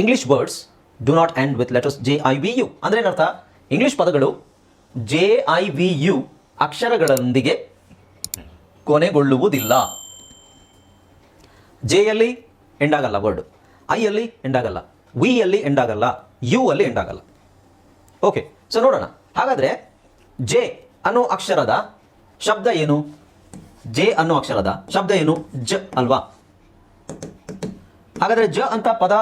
English words do not end with letters J I V U ಅಂದ್ರೆ ಏನರ್ಥ? English ಪದಗಳು J I V you ಅಕ್ಷರಗಳೊಂದಿಗೆ ಕೊನೆಗೊಳ್ಳುವುದಿಲ್ಲ. J ಅಲ್ಲಿ ಎಂಡ್ ಆಗಲ್ಲ ವರ್ಡ್ ಐಯಲ್ಲಿ ಅಲ್ಲಿ ಎಂಡ್ ಆಗಲ್ಲ ವಿ ಅಲ್ಲಿ ಎಂಡ್ ಆಗಲ್ಲ ಯು ಅಲ್ಲಿ ಆಗಲ್ಲ ಓಕೆ ಸೊ ನೋಡೋಣ. ಹಾಗಾದ್ರೆ ಜೆ ಅನ್ನೋ ಅಕ್ಷರದ ಶಬ್ದ ಏನು? ಜೆ ಅನ್ನೋ ಅಕ್ಷರದ ಶಬ್ದ ಏನು? ಜ ಅಲ್ವಾ? ಹಾಗಾದ್ರೆ ಜ ಅಂತ ಪದ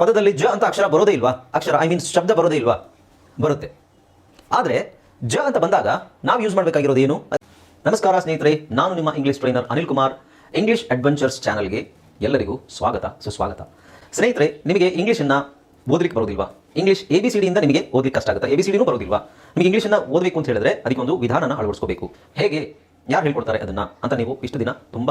ಪದದಲ್ಲಿ ಜ ಅಂತ ಅಕ್ಷರ ಬರೋದೇ ಇಲ್ವಾ? ಅಕ್ಷರ ಐ ಮೀನ್ಸ್ ಶಬ್ದ ಬರೋದೇ ಇಲ್ವಾ? ಬರುತ್ತೆ. ಆದರೆ ಜ ಅಂತ ಬಂದಾಗ ನಾವು ಯೂಸ್ ಮಾಡಬೇಕಾಗಿರೋದು ಏನು? ನಮಸ್ಕಾರ ಸ್ನೇಹಿತರೆ, ನಾನು ನಿಮ್ಮ English trainer Anil Kumar English adventures ಚಾನಲ್ಗೆ ಎಲ್ಲರಿಗೂ ಸ್ವಾಗತ, ಸುಸ್ವಾಗತ. ಸ್ನೇಹಿತರೆ, ನಿಮಗೆ ಇಂಗ್ಲೀಷನ್ನು ಓದಲಿಕ್ಕೆ ಬರೋದಿಲ್ವಾ? ಇಂಗ್ಲಿಷ್ ಎ ಬಿ ಸಿ ಡಿಯಿಂದ ನಿಮಗೆ ಓದಲಿಕ್ಕೆ ಕಷ್ಟ ಆಗುತ್ತೆ. ಎ ಬಿ ಸಿ ಡಿನೂ ಬರೋದಿಲ್ವಾ? ನಿಮಗೆ ಇಂಗ್ಲೀಷನ್ನು ಓದಬೇಕು ಅಂತ ಹೇಳಿದ್ರೆ ಅದಕ್ಕೊಂದು ವಿಧಾನನ ಅಳವಡಿಸ್ಕೋಬೇಕು. ಹೇಗೆ, ಯಾರು ಹೇಳ್ಕೊಡ್ತಾರೆ ಅದನ್ನ ಅಂತ ನೀವು ಇಷ್ಟು ದಿನ ತುಂಬ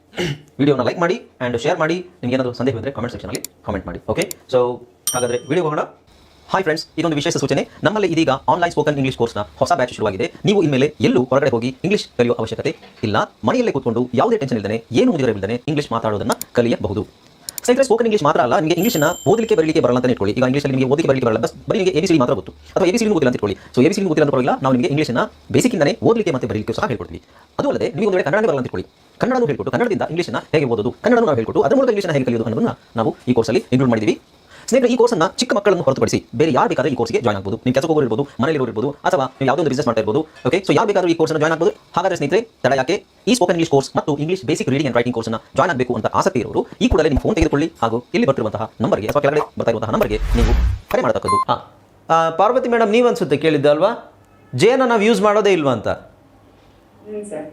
ವಿಡಿಯೋನ ಲೈಕ್ ಮಾಡಿ ಆ್ಯಂಡ್ ಶೇರ್ ಮಾಡಿ. ನಿಮ್ಗೆ ಏನಾದರೂ ಸಂದೇಹ ಇದ್ದರೆ ಕಮೆಂಟ್ ಸೆಕ್ಷನಲ್ಲಿ ಕಮೆಂಟ್ ಮಾಡಿ ಓಕೆ ಸೊ ಹಾಗಾದರೆ ವಿಡಿಯೋ ಹೋಗೋಣ. ಹಾಯ್ ಫ್ರೆಂಡ್ಸ್ ಇದೊಂದು ವಿಶೇಷ ಸೂಚನೆ. ನಮ್ಮಲ್ಲಿ ಇದೀಗ ಆನ್ಲೈನ್ ಸ್ಪೋಕನ್ ಇಂಗ್ಲಿಷ್ ಕೋರ್ಸ್ನ ಹೊಸ ಬ್ಯಾಚ್ ಶುರುವಾಗಿದೆ. ನೀವು ಇನ್ಮೇಲೆ ಎಲ್ಲೂ ಹೊರಗಡೆ ಹೋಗಿ ಇಂಗ್ಲಿಷ್ ಕಲಿಯುವ ಅವಶ್ಯಕತೆ ಇಲ್ಲ. ಮನೆಯಲ್ಲೇ ಕೂತ್ಕೊಂಡು ಯಾವುದೇ ಟೆನ್ಷನ್ ಇಲ್ಲದೆ ಏನು ಮುಗಿದರೆ ಇಲ್ಲದೆ ಇಂಗ್ಲಿಷ್ ಮಾತಾಡೋದನ್ನ ಕಲಿಯಬಹುದು. ಸ್ನೇಹಿತರೆ ಸ್ಪೋಕನ್ ಇಂಗ್ಲಿಷ್ ಮಾತ್ರ ಅಲ್ಲ, ನಿಮಗೆ ಇಂಗ್ಲಿಷ್ನ ಓದಲಿಕ್ಕೆ ಬರಲಿಕ್ಕೆ ಬರಲ್ಲ ಅಂತ ಇಟ್ಕೊಳ್ಳಿ. ಈಗ ಇಂಗ್ಲೀಷಲ್ಲಿ ನಿಮಗೆ ಓದಲಿಕ್ಕೆ ಬರಲಿಕ್ಕೆ ಬರಲ್ಲ ಬಸ್, ಬರೀ ನಿಮಗೆ ಎಬಿಸಿಡಿ ಮಾತ್ರ ಗೊತ್ತು. ಅಥವಾ ಎಬಿಸಿಡಿ ಗೊತ್ತಿಲ್ಲ ಅಂತ ಇಟ್ಕೊಳ್ಳಿ. ಸೊ ಎಬಿಸಿಡಿ ಗೊತ್ತಿಲ್ಲ ಅಂತ ಪರವಾಗಿಲ್ಲ, ನಾವು ನಿಮಗೆ ಇಂಗ್ಲಿಷ್ನ ಬೇಸಿಕ್ಕಿಂದನೇ ಓದಲಿಕ್ಕೆ ಮತ್ತೆ ಬರಲಿಕ್ಕೆ ಸಹ ಹೇಳ್ಕೊಡ್ತೀವಿ. ಅದು ಅಲ್ಲದೆ, ನೀವು ಒಂದು ಕನ್ನಡ ಬರಲ್ಲ ಅಂತ ಇಟ್ಕೊಳ್ಳಿ. ಕನ್ನಡನೂ ಹೇಳ್ಕೊಟ್ಟು ಕನ್ನಡದಿಂದ ಇಂಗ್ಲೀಷನ್ನ ಹೇಗೆ ಓದೋದು, ಕನ್ನಡನೂ ನಾವು ಹೇಳ್ಕೊಟ್ಟು ಅದರ ಮೂಲಕ ಇಂಗ್ಲೀಷನ್ನ ಹೇಗೆ ಕಲಿಯೋದು ಅನ್ನೋದನ್ನ ನಾವು ಈ ಕೋರ್ಸಲ್ಲಿ ಇನ್ಕ್ಲೂಡ್ ಮಾಡಿದ್ದೀವಿ ಸ್ನೇಹಿತರೆ, ಈ ಕೋರ್ಸನ್ನ ಚಿಕ್ಕ ಮಕ್ಕಳನ್ನು ಹೊರತುಪಡಿಸಿ ಬೇರೆ ಯಾರು ಬೇಕಾದ್ರೆ ಈ ಕೋರ್ಸ್ಗೆ ಜಾಯ್ನ್ ಆಗ್ಬೋದು. ನೀವು ಕೆಲಸ ಹೋಗಿರ್ಬೋದು ಮನೇಲಿ ಇರ್ಬೋದು, ಅಥವಾ ನೀವು ಯಾವುದೋ ಒಂದು ಬಿಸ್ನೆಸ್ ಮಾಡ್ತಾ ಇರ್ಬೋದು ಓಕೆ ಸೊ ಯಾರು ಬೇಕಾದ್ರೂ ಈ ಕೋರ್ಸ್ನ ಜಾಯ್ನ್ ಆಗ್ಬೋದು. ಹಾಗಾದ್ರೆ ಸ್ನೇಹಿತರೆ, ತಡ ಯಾಕೆ? ಈ ಸ್ಪೋಕನ್ ಇಂಗ್ಲಿಷ್ ಕೋರ್ಸ್ ಮತ್ತು English basic reading and writing ಕೋರ್ಸ್ನ ಜಾಯ್ನ್ ಆಗಬೇಕು ಅಂತ ಆಸಕ್ತಿ ಇರೋರು, ಈ ಕೂಡಲೇ ನಿಮ್ಮ ಫೋನ್ ತೆಗೆದುಕೊಳ್ಳಿ ಹಾಗೂ ಇಲ್ಲಿ ಬರ್ತಿರುವಂತಹ ನಂಬರ್ಗೆ ಅಥವಾ ಕೆಳಗಡೆ ಬರ್ತಾ ಇರುವಂತಹ ನಂಬರ್ಗೆ ನೀವು ಕರೆ ಮಾಡತಕ್ಕದ್ದು. ಪಾರ್ವತಿ ಮೇಡಮ್ ನೀವು ಅನ್ಸುತ್ತೆ ಕೇಳಿದ್ದಲ್ವಾ ಜೇನ ನಾವು ಯೂಸ್ ಮಾಡೋದೇ ಇಲ್ವಾ ಅಂತ?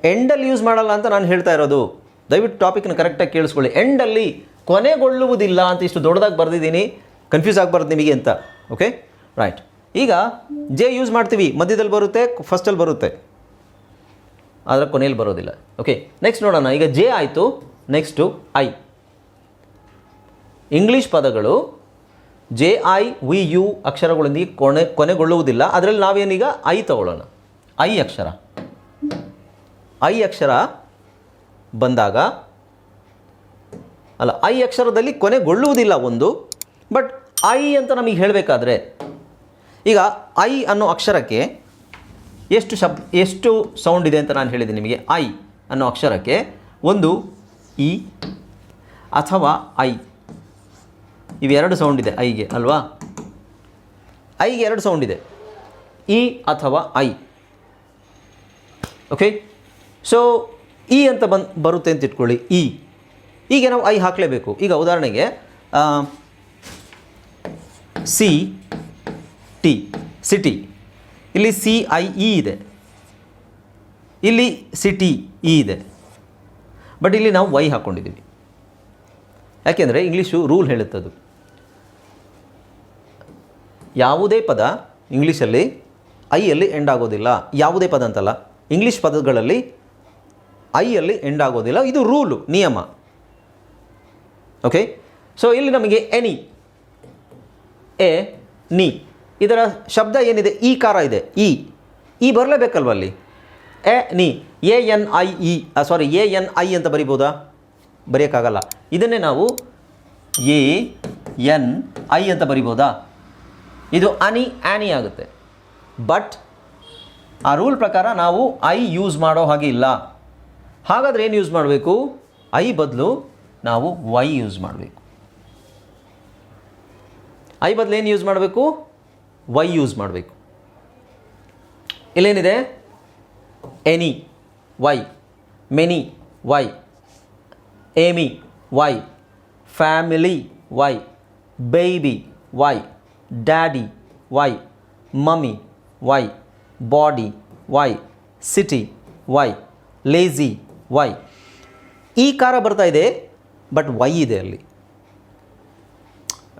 ಎಂಡಲ್ಲಿ ಯೂಸ್ ಮಾಡಲ್ಲ ಅಂತ ನಾನು ಹೇಳ್ತಾ ಇರೋದು. ದಯವಿಟ್ಟು ಟಾಪಿಕ್ನ ಕರೆಕ್ಟಾಗಿ ಕೇಳಿಸ್ಕೊಳ್ಳಿ. ಎಂಡಲ್ಲಿ ಕೊನೆಗೊಳ್ಳುವುದಿಲ್ಲ ಅಂತ ಇಷ್ಟು ದೊಡ್ಡದಾಗಿ ಬರೆದಿದ್ದೀನಿ. ಕನ್ಫ್ಯೂಸ್ ಆಗಬಾರ್ದು ನಿಮಗೆ ಅಂತ. ಓಕೆ ರೈಟ್ ಈಗ ಜೆ ಯೂಸ್ ಮಾಡ್ತೀವಿ. ಮಧ್ಯದಲ್ಲಿ ಬರುತ್ತೆ ಫಸ್ಟಲ್ಲಿ ಬರುತ್ತೆ. ಆದರೆ ಕೊನೆಯಲ್ಲಿ ಬರೋದಿಲ್ಲ. ಓಕೆ ನೆಕ್ಸ್ಟ್ ನೋಡೋಣ. ಈಗ ಜೆ ಆಯಿತು. ನೆಕ್ಸ್ಟು ಐ ಇಂಗ್ಲೀಷ್ ಪದಗಳು ಜೆ ಐ ವಿ ಯು ಅಕ್ಷರಗಳೊಂದಿಗೆ ಕೊನೆ, ಕೊನೆಗೊಳ್ಳುವುದಿಲ್ಲ. ಅದರಲ್ಲಿ ನಾವೇನೀಗ ಐ ತಗೊಳ್ಳೋಣ. ಐ ಅಕ್ಷರ. ಐ ಅಕ್ಷರ ಬಂದಾಗ, ಅಲ್ಲ, ಐ ಅಕ್ಷರದಲ್ಲಿ ಕೊನೆಗೊಳ್ಳುವುದಿಲ್ಲ ಒಂದು, ಬಟ್ ಐ ಅಂತ ನಮಗೆ ಹೇಳಬೇಕಾದ್ರೆ, ಈಗ ಐ ಅನ್ನೋ ಅಕ್ಷರಕ್ಕೆ ಎಷ್ಟು ಶಬ್, ಎಷ್ಟು ಸೌಂಡ್ ಇದೆ ಅಂತ ನಾನು ಹೇಳಿದೆ ನಿಮಗೆ. ಐ ಅನ್ನೋ ಅಕ್ಷರಕ್ಕೆ ಒಂದು ಇ ಅಥವಾ ಐ. ಇವೆರಡು ಸೌಂಡ್ ಇದೆ, ಐಗೆ, ಅಲ್ವಾ? ಐಗೆ ಎರಡು ಸೌಂಡ್ ಇದೆ. ಇ ಅಥವಾ ಐ. ಓಕೆ ಸೊ ಇ ಅಂತ ಬಂದು, ಬರುತ್ತೆ ಅಂತ ಇಟ್ಕೊಳ್ಳಿ ಇ ಈಗ ನಾವು ಐ ಹಾಕಲೇಬೇಕು. ಈಗ ಉದಾಹರಣೆಗೆ ಸಿ, ಟಿ, ಸಿಟಿ. ಇಲ್ಲಿ ಸಿ, ಐ, ಇ ಇದೆ. ಇಲ್ಲಿ ಸಿಟಿ, ಇ ಇದೆ. ಬಟ್ ಇಲ್ಲಿ ನಾವು ವೈ ಹಾಕ್ಕೊಂಡಿದ್ದೀವಿ ಯಾಕೆಂದರೆ ಇಂಗ್ಲೀಷು ರೂಲ್ ಹೇಳುತ್ತದು. ಯಾವುದೇ ಪದ ಇಂಗ್ಲೀಷಲ್ಲಿ, ಐಯಲ್ಲಿ ಎಂಡ್ ಆಗೋದಿಲ್ಲ. ಯಾವುದೇ ಪದ ಅಂತಲ್ಲ. ಇಂಗ್ಲೀಷ್ ಪದಗಳಲ್ಲಿ ಐಯಲ್ಲಿ ಎಂಡ್ ಆಗೋದಿಲ್ಲ. ಇದು ರೂಲು, ನಿಯಮ. ಓಕೆ ಸೊ ಇಲ್ಲಿ ನಮಗೆ ಎನಿ, ಎ, ನಿ. ಇದರ ಶಬ್ದ ಏನಿದೆ? ಈ ಕಾರ ಇದೆ. ಇ ಈ ಬರಲೇಬೇಕಲ್ವ ಅಲ್ಲಿ? Any. A, N, I, E. Sorry A, N, I ಅಂತ ಬರಿಬೋದಾ? ಬರೆಯೋಕ್ಕಾಗಲ್ಲ. ಇದನ್ನೇ ನಾವು ಎ, ಎನ್, ಐ ಅಂತ ಬರಿಬೋದಾ? ಇದು ಅನಿ ಆ್ಯನಿ ಆಗುತ್ತೆ. ಬಟ್ ಆ ರೂಲ್ ಪ್ರಕಾರ ನಾವು ಐ ಯೂಸ್ ಮಾಡೋ ಹಾಗೆ ಇಲ್ಲ. ಹಾಗಾದರೆ ಏನು ಯೂಸ್ ಮಾಡಬೇಕು? ಐ ಬದಲು ನಾವು ವೈ ಯೂಸ್ ಮಾಡಬೇಕು. ಐ ಬದಲು ಏನು ಯೂಸ್ ಮಾಡಬೇಕು? ವೈ ಯೂಸ್ ಮಾಡಬೇಕು. ಇಲ್ಲೇನಿದೆ? Any, Y, many, Y Amy Y, family, Y, baby, Y, daddy, Y, mummy, Y, body, Y, city, Y lazy Y ಈ ಕಾರ ಬರ್ತಾ ಇದೆ ಬಟ್ ವೈ ಇದೆ ಅಲ್ಲಿ.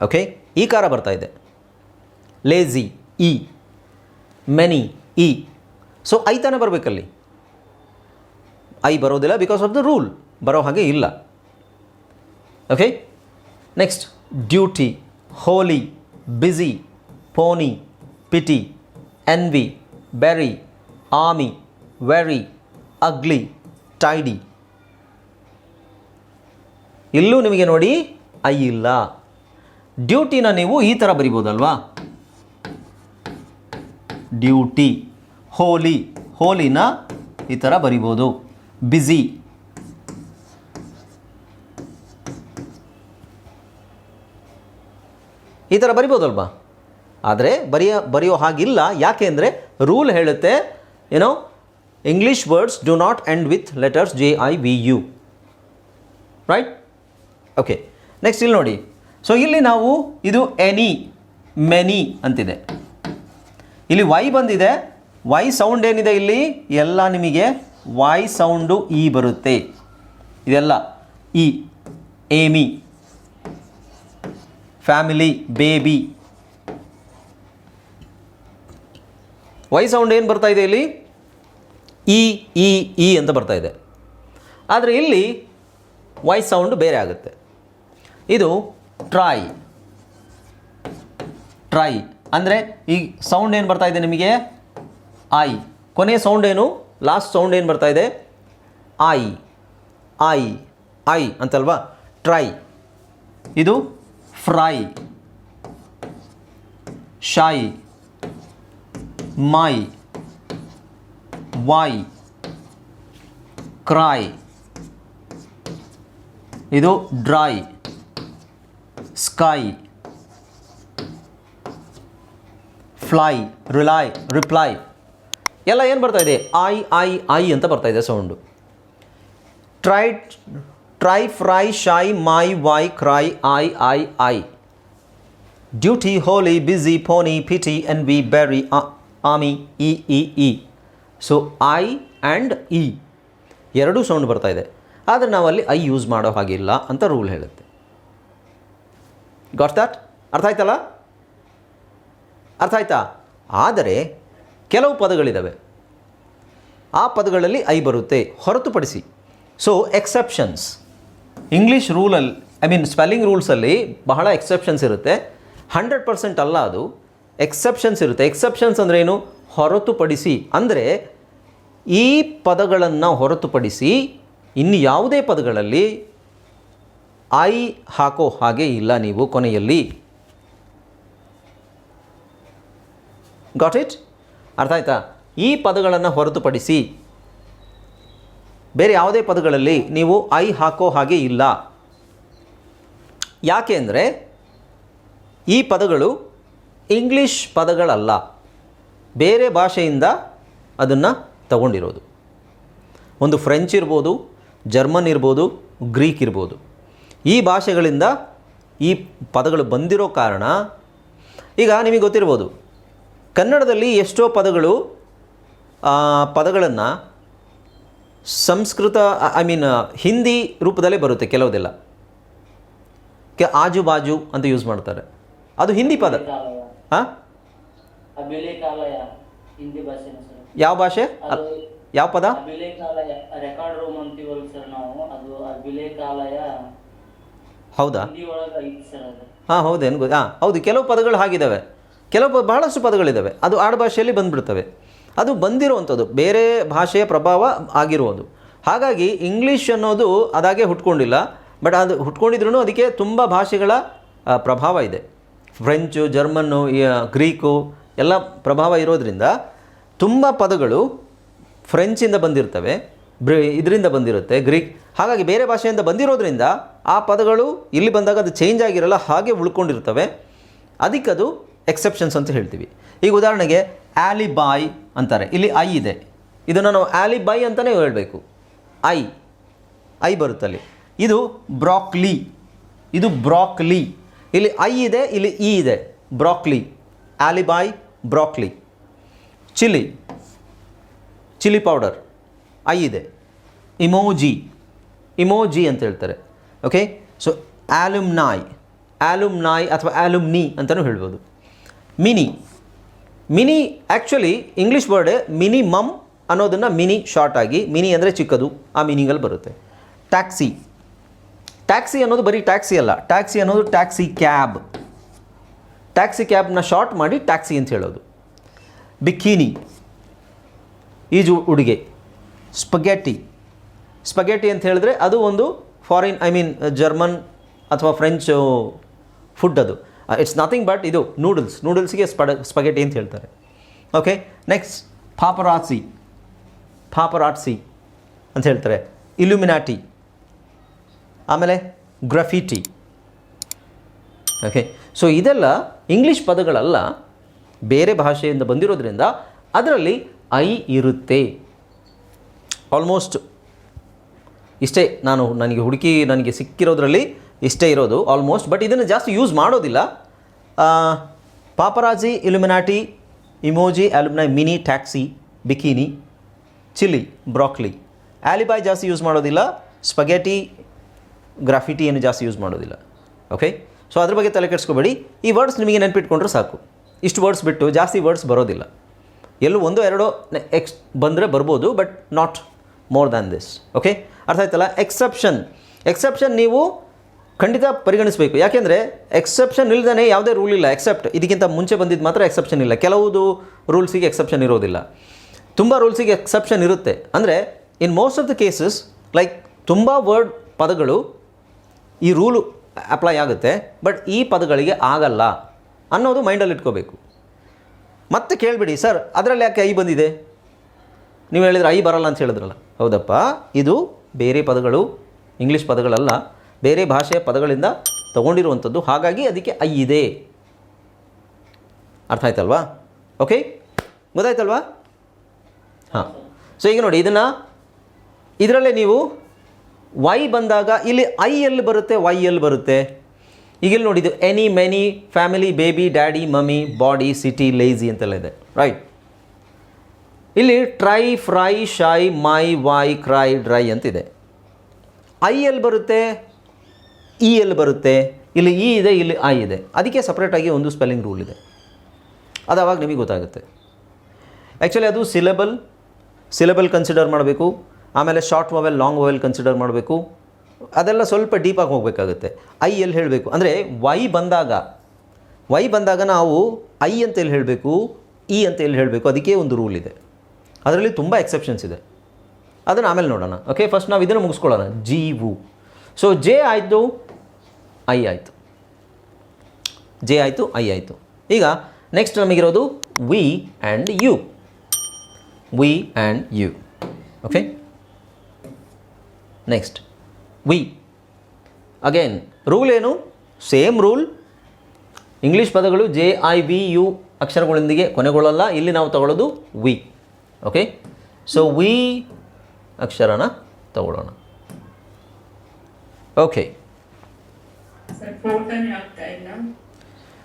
ಓಕೆ ಈ ಕಾರ ಬರ್ತಾ ಇದೆ. Lazy E many E so I ತಾನೇ ಬರಬೇಕಲ್ಲಿ. ಐ ಬರೋದಿಲ್ಲ ಬಿಕಾಸ್ ಆಫ್ ದ ರೂಲ್ ಬರೋ ಹಾಗೆ ಇಲ್ಲ. Okay next duty holy busy pony pity envy berry army very ugly tidy ಇಲ್ಲೂ ನಿಮಗೆ ನೋಡಿ, ಐ ಇಲ್ಲ. ಡ್ಯೂಟಿನ ನೀವು ಈ ಥರ ಬರಿಬೋದಲ್ವಾ? ಡ್ಯೂಟಿ, ಹೋಲಿ, ಹೋಲಿನ ಈ ಥರ ಬರಿಬೋದು. ಬ್ಯುಸಿ ಈ ಥರ ಬರಿಬೋದಲ್ವಾ? ಆದರೆ ಬರೆಯ, ಬರೆಯೋ ಹಾಗಿಲ್ಲ. ಯಾಕೆ ಅಂದರೆ ರೂಲ್ ಹೇಳುತ್ತೆ ಏನೋ English words do not end with letters J, I, V, U. Right okay next ಇಲ್ಲಿ ನೋಡಿ. ಸೊ ಇಲ್ಲಿ ನಾವು ಇದು ಎನಿ ಮೆನಿ ಅಂತಿದೆ. ಇಲ್ಲಿ ವೈ ಬಂದಿದೆ. ವೈ ಸೌಂಡ್ ಏನಿದೆ ಇಲ್ಲಿ? ಎಲ್ಲ ನಿಮಗೆ ವೈ ಸೌಂಡು ಇ ಬರುತ್ತೆ. ಇದೆಲ್ಲ E Amy family baby Y sound ಏನು ಬರ್ತಾ ಇದೆ ಇಲ್ಲಿ? ಇ ಇ ಇ ಅಂತ ಬರ್ತಾ ಇದೆ. ಆದರೆ ಇಲ್ಲಿ ವಾಯ್ಸ್ ಸೌಂಡ್ ಬೇರೆ ಆಗುತ್ತೆ. ಇದು ಟ್ರೈ ಟ್ರೈ ಅಂದರೆ ಈ ಸೌಂಡ್ ಏನು ಬರ್ತಾ ಇದೆ ನಿಮಗೆ? ಐ ಕೊನೆಯ ಸೌಂಡ್ ಏನು? ಲಾಸ್ಟ್ ಸೌಂಡ್ ಏನು ಬರ್ತಾ ಇದೆ? ಐ ಐ ಐ ಅಂತಲ್ವಾ? ಟ್ರೈ ಇದು fry shy my why cry ಇದು dry sky fly rely reply ಎಲ್ಲ ಏನು ಬರ್ತಾ ಇದೆ ಐ ಐ ಐ ಅಂತ ಬರ್ತಾ ಇದೆ sound try try fry shy my why cry I I I duty holy busy phony pity envy berry army E E E so I and E ಎರಡೂ sound ಬರ್ತಾ ಇದೆ. ಆದರೆ ನಾವಲ್ಲಿ ಐ ಯೂಸ್ ಮಾಡೋ ಹಾಗಿಲ್ಲ ಅಂತ ರೂಲ್ ಹೇಳುತ್ತೆ. ಗಾಟ್ ದಟ್ ಅರ್ಥ ಆಯ್ತಲ್ಲ? ಅರ್ಥ ಆಯ್ತಾ? ಆದರೆ ಕೆಲವು ಪದಗಳಿದ್ದಾವೆ ಆ ಪದಗಳಲ್ಲಿ ಐ ಬರುತ್ತೆ. ಹೊರತುಪಡಿಸಿ. ಸೊ ಎಕ್ಸೆಪ್ಷನ್ಸ್ ಇಂಗ್ಲೀಷ್ ರೂಲಲ್ಲಿ ಐ ಮೀನ್ ಸ್ಪೆಲ್ಲಿಂಗ್ ರೂಲ್ಸಲ್ಲಿ ಬಹಳ ಎಕ್ಸೆಪ್ಷನ್ಸ್ ಇರುತ್ತೆ. ಹಂಡ್ರೆಡ್ ಪರ್ಸೆಂಟ್ ಅಲ್ಲ ಅದು. ಎಕ್ಸೆಪ್ಷನ್ಸ್ ಇರುತ್ತೆ. ಎಕ್ಸೆಪ್ಷನ್ಸ್ ಅಂದರೆ ಏನು? ಹೊರತುಪಡಿಸಿ. ಅಂದರೆ ಈ ಪದಗಳನ್ನು ಹೊರತುಪಡಿಸಿ ಇನ್ನು ಯಾವುದೇ ಪದಗಳಲ್ಲಿ ಐ ಹಾಕೋ ಹಾಗೆ ಇಲ್ಲ ನೀವು ಕೊನೆಯಲ್ಲಿ. ಗಾಟ್ ಇಟ್ ಅರ್ಥ ಆಯ್ತಾ? ಈ ಪದಗಳನ್ನು ಹೊರತುಪಡಿಸಿ ಬೇರೆ ಯಾವುದೇ ಪದಗಳಲ್ಲಿ ನೀವು ಐ ಹಾಕೋ ಹಾಗೆ ಇಲ್ಲ. ಯಾಕೆ ಅಂದರೆ ಈ ಪದಗಳು ಇಂಗ್ಲೀಷ್ ಪದಗಳಲ್ಲ, ಬೇರೆ ಭಾಷೆಯಿಂದ ಅದನ್ನು ತಗೊಂಡಿರೋದು. ಒಂದು ಫ್ರೆಂಚ್ ಇರ್ಬೋದು, ಜರ್ಮನ್ ಇರ್ಬೋದು, ಗ್ರೀಕ್ ಇರ್ಬೋದು. ಈ ಭಾಷೆಗಳಿಂದ ಈ ಪದಗಳು ಬಂದಿರೋ ಕಾರಣ, ಈಗ ನಿಮಗೆ ಗೊತ್ತಿರ್ಬೋದು, ಕನ್ನಡದಲ್ಲಿ ಎಷ್ಟೋ ಪದಗಳು ಪದಗಳನ್ನು ಸಂಸ್ಕೃತ, ಐ ಮೀನ್ ಹಿಂದಿ ರೂಪದಲ್ಲೇ ಬರುತ್ತೆ, ಕೆಲವುದೆಲ್ಲ. ಕೆ, ಆಜು ಬಾಜು ಅಂತ ಯೂಸ್ ಮಾಡ್ತಾರೆ. ಅದು ಹಿಂದಿ ಪದ. ಹಾಂ? ಯಾವ ಭಾಷೆ? ಯಾವ ಪದ? ಅಭಿಲೇಖಾಲಯ ರೆಕಾರ್ಡ್ ರೂಮ್ ಅಂತೀವಲ್ಲ ಸರ್ ನಾವು ಅದು ಅಭಿಲೇಖಾಲಯ ಹೌದಾ? ಹಾಂ ಹೌದೇನು ಹಾ ಹಾಂ ಹೌದು ಕೆಲವು ಪದಗಳು ಹಾಗಿದ್ದಾವೆ ಕೆಲವು ಬಹಳಷ್ಟು ಪದಗಳಿದ್ದಾವೆ ಅದು ಆಡುಭಾಷೆಯಲ್ಲಿ ಬಂದ್ಬಿಡ್ತವೆ. ಅದು ಬಂದಿರುವಂಥದ್ದು ಬೇರೆ ಭಾಷೆಯ ಪ್ರಭಾವ ಆಗಿರುವುದು. ಹಾಗಾಗಿ ಇಂಗ್ಲೀಷ್ ಅನ್ನೋದು ಅದಾಗೆ ಹುಟ್ಕೊಂಡಿಲ್ಲ ಬಟ್ ಅದು ಹುಟ್ಕೊಂಡಿದ್ರೂ ಅದಕ್ಕೆ ತುಂಬ ಭಾಷೆಗಳ ಪ್ರಭಾವ ಇದೆ. ಫ್ರೆಂಚು, ಜರ್ಮನ್ನು ಗ್ರೀಕು ಎಲ್ಲ ಪ್ರಭಾವ ಇರೋದರಿಂದ ತುಂಬ ಪದಗಳು ಫ್ರೆಂಚಿಂದ ಬಂದಿರ್ತವೆ, ಬ್ರಿ, ಇದರಿಂದ ಬಂದಿರುತ್ತೆ, ಗ್ರೀಕ್. ಹಾಗಾಗಿ ಬೇರೆ ಭಾಷೆಯಿಂದ ಬಂದಿರೋದ್ರಿಂದ ಆ ಪದಗಳು ಇಲ್ಲಿ ಬಂದಾಗ ಅದು ಚೇಂಜ್ ಆಗಿರಲ್ಲ, ಹಾಗೆ ಉಳ್ಕೊಂಡಿರ್ತವೆ. ಅದಕ್ಕೆ ಅದು ಎಕ್ಸೆಪ್ಷನ್ಸ್ ಅಂತ ಹೇಳ್ತೀವಿ. ಈಗ ಉದಾಹರಣೆಗೆ ಆಲಿಬಾಯ್ ಅಂತಾರೆ. ಇಲ್ಲಿ ಐ ಇದೆ. ಇದನ್ನು ನಾವು ಆಲಿಬೈ ಅಂತಲೇ ಹೇಳಬೇಕು. ಐ ಐ ಬರುತ್ತಲ್ಲಿ. ಇದು ಬ್ರಾಕ್ಲಿ ಇದು ಬ್ರಾಕ್ಲಿ ಇಲ್ಲಿ ಐ ಇದೆ, ಇಲ್ಲಿ ಇ ಇದೆ. Broccoli. ಆಲಿಬಾಯ್, broccoli. Chilli. Chilli powder. I ಇದೆ. ಇಮೋಜಿ. ಇಮೋಜಿ ಅಂತ ಹೇಳ್ತಾರೆ. Okay so ಆಲುಮ್ನಾಯ್. ಆಲುಮ್ನಾಯ್ ಅಥವಾ ಆಲುಮ್ನಿ ಅಂತಲೂ ಹೇಳ್ಬೋದು. Mini. Mini actually English word minimum ಅನ್ನೋದನ್ನು ಮಿನಿ ಶಾರ್ಟ್ ಆಗಿ, ಮಿನಿ ಅಂದರೆ ಚಿಕ್ಕದು, ಆ ಮೀನಿಂಗಲ್ಲಿ ಬರುತ್ತೆ. ಟ್ಯಾಕ್ಸಿ ಟ್ಯಾಕ್ಸಿ ಅನ್ನೋದು ಬರೀ ಟ್ಯಾಕ್ಸಿ ಅಲ್ಲ. ಟ್ಯಾಕ್ಸಿ ಅನ್ನೋದು ಟ್ಯಾಕ್ಸಿ ಕ್ಯಾಬ್ ಟ್ಯಾಕ್ಸಿ ಕ್ಯಾಬ್ನ ಶಾರ್ಟ್ ಮಾಡಿ ಟ್ಯಾಕ್ಸಿ ಅಂತ ಹೇಳೋದು. ಬಿಕಿನಿ ಈಜು ಉಡುಗೆ. ಸ್ಪಗೆಟಿ ಸ್ಪಗೆಟಿ ಅಂತ ಹೇಳಿದ್ರೆ ಅದು ಒಂದು ಫಾರಿನ್ ಐ ಮೀನ್ ಜರ್ಮನ್ ಅಥವಾ ಫ್ರೆಂಚ್ ಫುಡ್ ಅದು. ಇಟ್ಸ್ ನಥಿಂಗ್ ಬಟ್ ಇದು ನೂಡಲ್ಸ್ ನೂಡಲ್ಸ್ಗೆ ಸ್ಪಡ ಸ್ಪಗೆಟಿ ಅಂತ ಹೇಳ್ತಾರೆ. ಓಕೆ ನೆಕ್ಸ್ಟ್ ಪಾಪರಾಸಿ ಪಾಪರಾಟ್ಸಿ ಅಂತ ಹೇಳ್ತಾರೆ. ಇಲ್ಯುಮಿನಾಟಿ ಆಮೇಲೆ ಗ್ರಫಿಟಿ. ಓಕೆ ಸೊ ಇದೆಲ್ಲ ಇಂಗ್ಲೀಷ್ ಪದಗಳಲ್ಲ ಬೇರೆ ಭಾಷೆಯಿಂದ ಬಂದಿರೋದ್ರಿಂದ ಅದರಲ್ಲಿ ಐ ಇರುತ್ತೆ. ಆಲ್ಮೋಸ್ಟ್ ಇಷ್ಟೇ ನಾನು ನನಗೆ ಹುಡುಕಿ ನನಗೆ ಸಿಕ್ಕಿರೋದ್ರಲ್ಲಿ ಇಷ್ಟೇ ಇರೋದು ಆಲ್ಮೋಸ್ಟ್ ಬಟ್ ಇದನ್ನು ಜಾಸ್ತಿ ಯೂಸ್ ಮಾಡೋದಿಲ್ಲ. Paparazzi illuminati emoji alumni mini taxi bikini chilli broccoli alibi ಜಾಸ್ತಿ ಯೂಸ್ ಮಾಡೋದಿಲ್ಲ. ಸ್ಪಗೆಟಿ ಗ್ರಾಫಿಟಿ ಏನು ಜಾಸ್ತಿ ಯೂಸ್ ಮಾಡೋದಿಲ್ಲ. ಓಕೆ ಸೊ ಅದ್ರ ಬಗ್ಗೆ ತಲೆ ಕೆಡಿಸ್ಕೋಬೇಡಿ. ಈ ವರ್ಡ್ಸ್ ನಿಮಗೆ ನೆನ್ಪಿಟ್ಕೊಂಡ್ರೆ ಸಾಕು. ಇಷ್ಟು ವರ್ಡ್ಸ್ ಬಿಟ್ಟು ಜಾಸ್ತಿ ವರ್ಡ್ಸ್ ಬರೋದಿಲ್ಲ. ಎಲ್ಲೂ ಒಂದೋ ಎರಡೋ ಎಕ್ಸ್ ಬಂದರೆ ಬರ್ಬೋದು but not more than this okay ಅರ್ಥ ಆಯ್ತಲ್ಲ? ಎಕ್ಸೆಪ್ಷನ್ ಎಕ್ಸೆಪ್ಷನ್ ನೀವು ಖಂಡಿತ ಪರಿಗಣಿಸಬೇಕು. ಯಾಕೆಂದರೆ ಎಕ್ಸೆಪ್ಷನ್ ಇಲ್ಲದೇ ಯಾವುದೇ ರೂಲ್ ಇಲ್ಲ ಎಕ್ಸೆಪ್ಟ್ ಇದಕ್ಕಿಂತ ಮುಂಚೆ ಬಂದಿದ್ದು ಮಾತ್ರ ಎಕ್ಸೆಪ್ಷನ್ ಇಲ್ಲ. ಕೆಲವುದು ರೂಲ್ಸಿಗೆ ಎಕ್ಸೆಪ್ಷನ್ ಇರೋದಿಲ್ಲ. ತುಂಬ ರೂಲ್ಸಿಗೆ ಎಕ್ಸೆಪ್ಷನ್ ಇರುತ್ತೆ. ಅಂದರೆ in most of the cases like ತುಂಬ ವರ್ಡ್ ಪದಗಳು ಈ ರೂಲು ಅಪ್ಲೈ ಆಗುತ್ತೆ ಬಟ್ ಈ ಪದಗಳಿಗೆ ಆಗಲ್ಲ ಅನ್ನೋದು ಮೈಂಡಲ್ಲಿ ಇಟ್ಕೋಬೇಕು. ಮತ್ತೆ ಕೇಳಿಬಿಡಿ ಸರ್ ಅದರಲ್ಲಿ ಯಾಕೆ ಐ ಬಂದಿದೆ? ನೀವು ಹೇಳಿದ್ರೆ ಐ ಬರಲ್ಲ ಅಂತ ಹೇಳಿದ್ರಲ್ಲ. ಹೌದಪ್ಪ, ಇದು ಬೇರೆ ಪದಗಳು ಇಂಗ್ಲೀಷ್ ಪದಗಳಲ್ಲ, ಬೇರೆ ಭಾಷೆಯ ಪದಗಳಿಂದ ತಗೊಂಡಿರುವಂಥದ್ದು, ಹಾಗಾಗಿ ಅದಕ್ಕೆ ಐ ಇದೆ. ಅರ್ಥ ಆಯ್ತಲ್ವಾ? ಓಕೆ ಗೊತ್ತಾಯ್ತಲ್ವಾ? ಹಾಂ. ಸೊ ಈಗ ನೋಡಿ, ಇದನ್ನು, ಇದರಲ್ಲೇ ನೀವು ವೈ ಬಂದಾಗ ಇಲ್ಲಿ ಐ ಎಲ್ಲಿ ಬರುತ್ತೆ? ವೈ ಎಲ್ಲಿ ಬರುತ್ತೆ? ಈಗ ಇಲ್ಲಿ ನೋಡಿ any many family baby daddy mummy body city lazy ಅಂತೆಲ್ಲ ಇದೆ. ರೈಟ್ ಇಲ್ಲಿ try fry shy my why cry dry ಅಂತಿದೆ. ಐ ಎಲ್ಲಿ ಬರುತ್ತೆ? ಇ ಎಲ್ಲಿ ಬರುತ್ತೆ? ಇಲ್ಲಿ ಇ ಇದೆ, ಇಲ್ಲಿ ಐ ಇದೆ. ಅದಕ್ಕೆ ಸಪ್ರೇಟಾಗಿ ಒಂದು ಸ್ಪೆಲ್ಲಿಂಗ್ ರೂಲ್ ಇದೆ. ಅದು ಅವಾಗ ನಿಮಗೆ ಗೊತ್ತಾಗುತ್ತೆ. ಆ್ಯಕ್ಚುಲಿ ಅದು ಸಿಲೆಬಲ್ ಸಿಲೆಬಲ್ ಕನ್ಸಿಡರ್ ಮಾಡಬೇಕು. ಆಮೇಲೆ short mobile long mobile consider ಮಾಡಬೇಕು. ಅದೆಲ್ಲ ಸ್ವಲ್ಪ ಡೀಪಾಗಿ ಹೋಗಬೇಕಾಗುತ್ತೆ. ಐ ಎಲ್ಲಿ ಹೇಳಬೇಕು? ಅಂದರೆ ವೈ ಬಂದಾಗ ವೈ ಬಂದಾಗ ನಾವು ಐ ಅಂತ ಎಲ್ಲಿ ಹೇಳಬೇಕು? ಇ ಅಂತ ಎಲ್ಲಿ ಹೇಳಬೇಕು? ಅದಕ್ಕೆ ಒಂದು ರೂಲ್ ಇದೆ. ಅದರಲ್ಲಿ ತುಂಬ ಎಕ್ಸೆಪ್ಷನ್ಸ್ ಇದೆ. ಅದನ್ನು ಆಮೇಲೆ ನೋಡೋಣ. ಓಕೆ ಫಸ್ಟ್ ನಾವು ಇದನ್ನು ಮುಗಿಸ್ಕೊಳ್ಳೋಣ. ಜೀವು ಸೊ ಜೆ ಆಯಿತು ಐ ಆಯಿತು. ಜೆ ಆಯಿತು ಐ ಆಯಿತು. ಈಗ next ನಮಗಿರೋದು V and U V and U okay next V again rule ಏನು? ಸೇಮ್ ರೂಲ್ ಇಂಗ್ಲೀಷ್ ಪದಗಳು ಜೆ ಐ ವಿ ಯು ಅಕ್ಷರಗಳೊಂದಿಗೆ ಕೊನೆಗೊಳ್ಳಲ್ಲ. ಇಲ್ಲಿ ನಾವು ತಗೊಳ್ಳೋದು ವಿ ಓಕೆ ಸೊ ವಿ ಅಕ್ಷರನ ತಗೊಳ್ಳೋಣ. ಓಕೆ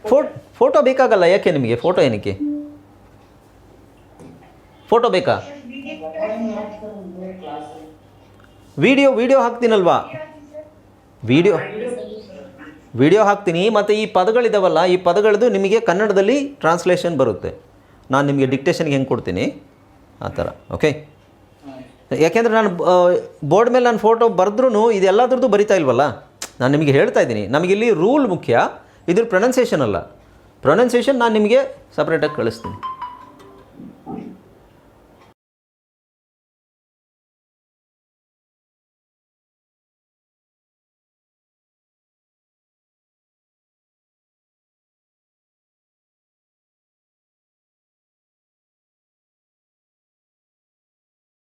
ಫೋಟ್ ಫೋಟೋ ಬೇಕಾಗಲ್ಲ. ಯಾಕೆ ನಿಮಗೆ? ಫೋಟೋ ಏನಕ್ಕೆ? ಫೋಟೋ ಬೇಕಾ? ವಿಡಿಯೋ ವಿಡಿಯೋ ಹಾಕ್ತೀನಲ್ವಾ? ವಿಡಿಯೋ ವಿಡಿಯೋ ಹಾಕ್ತೀನಿ, ಮತ್ತು ಈ ಪದಗಳಿದಾವಲ್ಲ, ಈ ಪದಗಳದ್ದು ನಿಮಗೆ ಕನ್ನಡದಲ್ಲಿ ಟ್ರಾನ್ಸ್ಲೇಷನ್ ಬರುತ್ತೆ. ನಾನು ನಿಮಗೆ ಡಿಕ್ಟೇಷನ್ಗೆ ಹೆಂಗೆ ಕೊಡ್ತೀನಿ? ಆ ಥರ ಓಕೆ ಯಾಕೆಂದರೆ ನಾನು ಬೋರ್ಡ್ ಮೇಲೆ ನಾನು ಫೋಟೋ ಬರೆದ್ರೂ ಇದೆಲ್ಲದ್ರದ್ದು ಬರಿತಾ ಇಲ್ವಲ್ಲ? ನಾನು ನಿಮಗೆ ಹೇಳ್ತಾ ಇದ್ದೀನಿ ನಮಗಿಲ್ಲಿ ರೂಲ್ ಮುಖ್ಯ ಇದ್ರ ಪ್ರೊನೌನ್ಸಿಯೇಷನ್ ಅಲ್ಲ. ಪ್ರೊನೌನ್ಸಿಯೇಷನ್ ನಾನು ನಿಮಗೆ ಸಪ್ರೇಟಾಗಿ ಕಳಿಸ್ತೀನಿ.